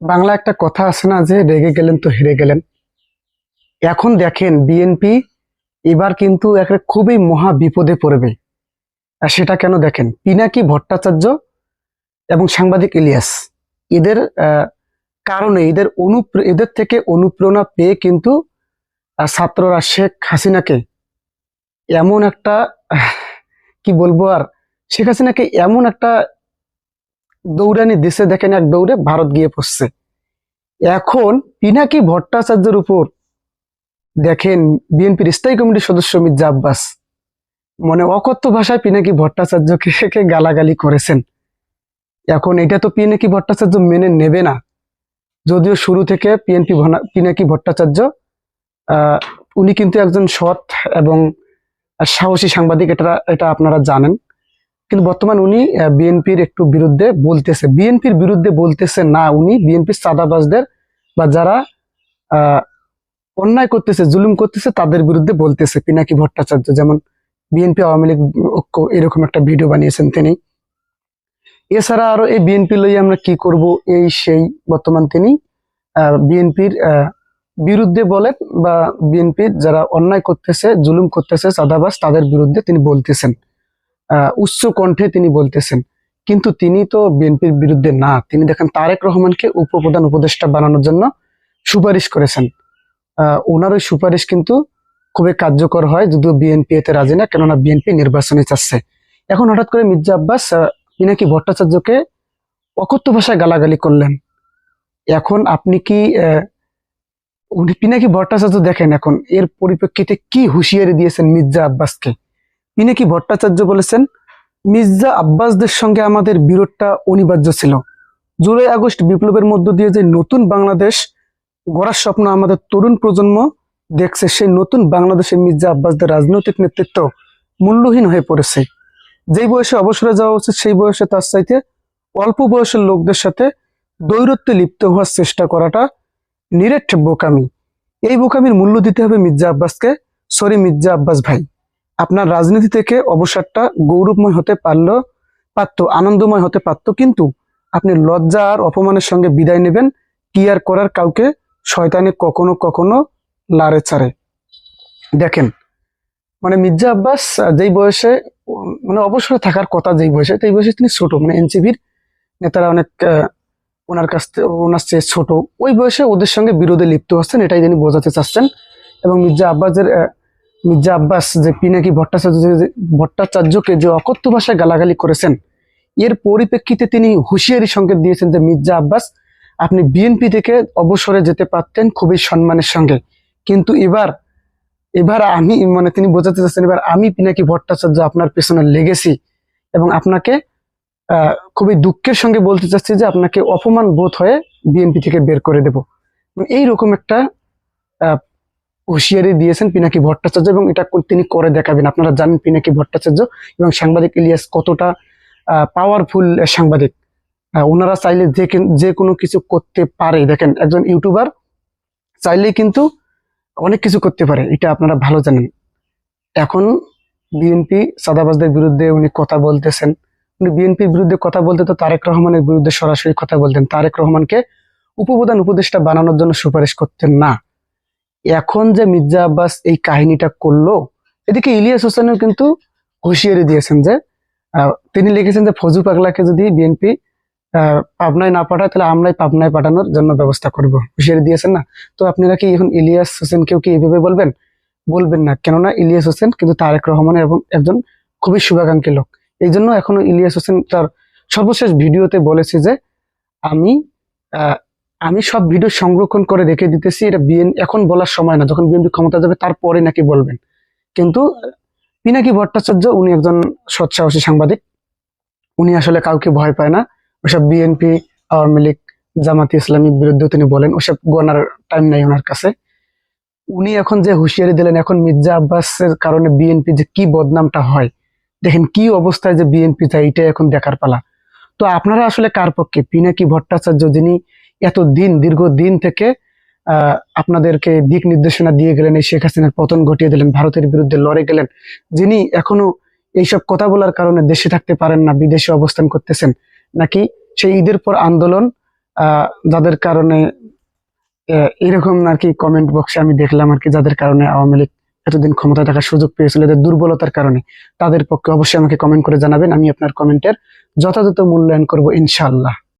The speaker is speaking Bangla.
বাংলা একটা কথা আছে না যে রেগে গেলেন তো হেরে গেলেন। এখন দেখেন বিএনপি এবার কিন্তু একটা খুবই মহা বিপদে পড়বে। আর সেটা কেন দেখেন? পিনাকি ভট্টাচার্য এবং সাংবাদিক ইলিয়াস, এদের কারণে এদের অনুপ্রে, এদের থেকে অনুপ্রেরণা পেয়ে কিন্তু ছাত্ররা শেখ হাসিনাকে এমন একটা কি বলব আর, শেখ হাসিনাকে এমন একটা দৌড়ানি দেশে দেখেন এক দৌড়ে ভারত গিয়ে পড়ছে। এখন পিনাকি ভট্টাচার্যের উপর দেখেন বিএনপির স্থায়ী কমিটির সদস্য মির্জা আব্বাস মানে অকথ্য ভাষায় পিনাকি ভট্টাচার্যকে গালাগালি করেছেন। এখন এটা তো পিনাকি ভট্টাচার্য মেনে নেবে না। যদিও শুরু থেকে পিএনপি পিনাকি ভট্টাচার্য উনি কিন্তু একজন সৎ এবং সাহসী সাংবাদিক, এটা এটা আপনারা জানেন। কিন্তু বর্তমান উনি বিএনপির একটু বিরুদ্ধে বলতেছে। বিএনপির বিরুদ্ধে বলতেছে না উনি, বিএনপির চাঁদাবাজদের বা যারা অন্যায় করতেছে, জুলুম করতেছে, তাদের বিরুদ্ধে বলতেছে পিনাকি ভট্টাচার্য। যেমন বিএনপি আওয়ামী লীগ ঐক্য এরকম একটা ভিডিও বানিয়েছেন তিনি। এছাড়া আরও এই বিএনপি লইয়ে আমরা কি করব, এই সেই বর্তমান তিনি বিএনপির বিরুদ্ধে বলেন বা বিএনপির যারা অন্যায় করতেছে, জুলুম করতেছে, চাঁদাবাজ, তাদের বিরুদ্ধে তিনি বলতেছেন। উচ্চ কণ্ঠে তিনি বলতেছেন। কিন্তু তিনি তো বিএনপির বিরুদ্ধে না, তিনি দেখেন তারেক রহমানকে উপপ্রধান উপদেষ্টা বানানোর জন্য সুপারিশ করেছেন। ওনার ওই সুপারিশ কিন্তু খুবই কার্যকর হয়, যদিও বিএনপি এতে রাজি না, কেননা বিএনপি নির্বাচনে চাচ্ছে। এখন হঠাৎ করে মির্জা আব্বাস পিনাকি ভট্টাচার্যকে অকথ্য ভাষায় গালাগালি করলেন? এখন আপনি কি উনি পিনাকি ভট্টাচার্য দেখেন এখন? এর পরিপ্রেক্ষিতে কি হুঁশিয়ারি দিয়েছেন মির্জা আব্বাসকে? পিনাকি ভট্টাচার্য বলেছেন? মির্জা আব্বাসদের সঙ্গে আমাদের বিরোধটা অনিবার্য ছিল। জুলাই আগস্ট বিপ্লবের মধ্য দিয়ে যে নতুন বাংলাদেশ গড়ার স্বপ্ন আমাদের তরুণ প্রজন্ম দেখছে, সেই নতুন বাংলাদেশের মির্জা আব্বাসদের রাজনৈতিক নেতৃত্ব মূল্যহীন হয়ে পড়েছে। যেই বয়সে অবসরে যাওয়া উচিত, সেই বয়সে তার চাইতে অল্প বয়সের লোকদের সাথে দৈরত্বে লিপ্ত হওয়ার চেষ্টা করাটা নিরেট বোকামি। এই বোকামির মূল্য দিতে হবে মির্জা আব্বাসকে। সরি মির্জা আব্বাস ভাই। আপনার রাজনীতি থেকে অবসরটা গৌরবময় হতে পারল, পারতো, আনন্দময় হতে পারতো, কিন্তু আপনি লজ্জা আর অপমানের সঙ্গে বিদায় নেবেন, কি আর করার কাউকে শয়তানে কখনো কখনো লারে ছাড়ে। দেখেন মানে মির্জা আব্বাস যেই বয়সে মানে অবসরে থাকার কথা যেই বয়সে, সেই বয়সে তিনি ছোট মানে এনসিপির নেতারা অনেক ওনার কাছ থেকে, ওনার চেয়ে ছোট, ওই বয়সে ওদের সঙ্গে বিরোধে লিপ্ত হচ্ছেন, এটাই তিনি বোঝাতে চাচ্ছেন। এবং মির্জা আব্বাসের মির্জা আব্বাস যে পিনাকি ভট্টাচার্য ভট্টাচার্যকে যে অকথ্য ভাষায় গালাগালি করেছেন, এর পরিপ্রেক্ষিতে তিনি হুঁশিয়ারি সংকেত দিয়েছেন যে, মির্জা আব্বাস, আপনি বিএনপি থেকে অবসরে যেতে পারতেন খুবই সম্মানের সঙ্গে। কিন্তু এবার এবার আমি মানে তিনি বোঝাতে চাচ্ছেন, এবার আমি পিনাকি ভট্টাচার্য আপনার পেছনে লেগেছি এবং আপনাকে খুবই দুঃখের সঙ্গে বলতে চাচ্ছি যে, আপনাকে অপমান বোধ হয়ে বিএনপি থেকে বের করে দেব। এই রকম একটা হুঁশিয়ারি দিয়েছেন পিনাকি ভট্টাচার্য এবং এটা তিনি করে দেখাবেন। আপনারা জানেন পিনাকি ভট্টাচার্য এবং সাংবাদিক ইলিয়াস কতটা পাওয়ারফুল সাংবাদিক। ওনারা চাইলে যে যে কোনো কিছু করতে পারে। দেখেন, একজন ইউটিউবার চাইলেই কিন্তু অনেক কিছু করতে পারে। এটা আপনারা ভালো জানেন। এখন বিএনপি সাদাবাজদের বিরুদ্ধে উনি কথা বলতেছেন। উনি বিএনপির বিরুদ্ধে কথা বলতে তো তারেক রহমানের বিরুদ্ধে সরাসরি কথা বলতেন। তারেক রহমানকে উপপ্রধান উপদেষ্টা বানানোর জন্য সুপারিশ করতেন না। এখন যে মির্জা আব্বাস এই কাহিনীটা করল, এদিকে ইলিয়াস হোসেনও কিন্তু হুঁশিয়ারি দিয়েছেন যে তিনি লিখেছেন যে, ফজু পাগলাকে যদি বিএনপি পাবনায় না পাঠায়, তাহলে আমরাই পাবনায় পাঠানোর জন্য ব্যবস্থা করব। হুঁশিয়ারি দিয়েছেন না? তো আপনারা কি এখন ইলিয়াস হোসেনকেও কি এইভাবে বলবেন? বলবেন না, কেননা ইলিয়াস হোসেন কিন্তু তারেক রহমানের এবং একজন খুবই শুভাকাঙ্ক্ষী লোক। এই জন্য এখনও ইলিয়াস হোসেন তার সর্বশেষ ভিডিওতে বলেছে যে, আমি আমি সব ভিডিও সংরক্ষণ করে রেখে দিতেছি, এটা বিএন এখন বলার সময় না, যখন বিএনপি ক্ষমতা যাবে তারপরে নাকি বলবেন। কিন্তু পিনাকি ভট্টাচার্য, উনি একজন সৎসাহসী সাংবাদিক, উনি আসলে কাউকে ভয় পায় না। ওসব বিএনপি আওয়ামী লীগ, জামাতি ইসলামীর বিরুদ্ধে তিনি বলেন, ওসব গোনার টাইম নাই ওনার কাছে। উনি এখন যে হুঁশিয়ারি দিলেন, এখন মির্জা আব্বাসের কারণে বিএনপি যে কি বদনামটা হয়, দেখেন কি অবস্থায় যে বিএনপি যায় এটা এখন দেখার পালা। তো আপনারা আসলে কার পক্ষে? পিনাকি ভট্টাচার্য যিনি এত দিন দীর্ঘ দিন থেকে আপনাদেরকে দিক নির্দেশনা দিয়ে গেলেন এই শেখ হাসিনার পতন ঘটিয়ে দিলেন, ভারতের বিরুদ্ধে লড়ে গেলেন। যিনি এখনও এইসব কথা বলার কারণে দেশে থাকতে পারেন না, বিদেশে অবস্থান করতেছেন, নাকি সেই ঈদের পর আন্দোলন যাদের কারণে এরকম আর কি কমেন্ট বক্সে আমি দেখলাম আর কি, যাদের কারণে আওয়ামী লীগ এতদিন ক্ষমতায় থাকার সুযোগ পেয়েছিল, এদের দুর্বলতার কারণে। তাদের পক্ষে অবশ্যই আমাকে কমেন্ট করে জানাবেন, আমি আপনার কমেন্টের যথাযথ মূল্যায়ন করব, ইনশাআল্লাহ।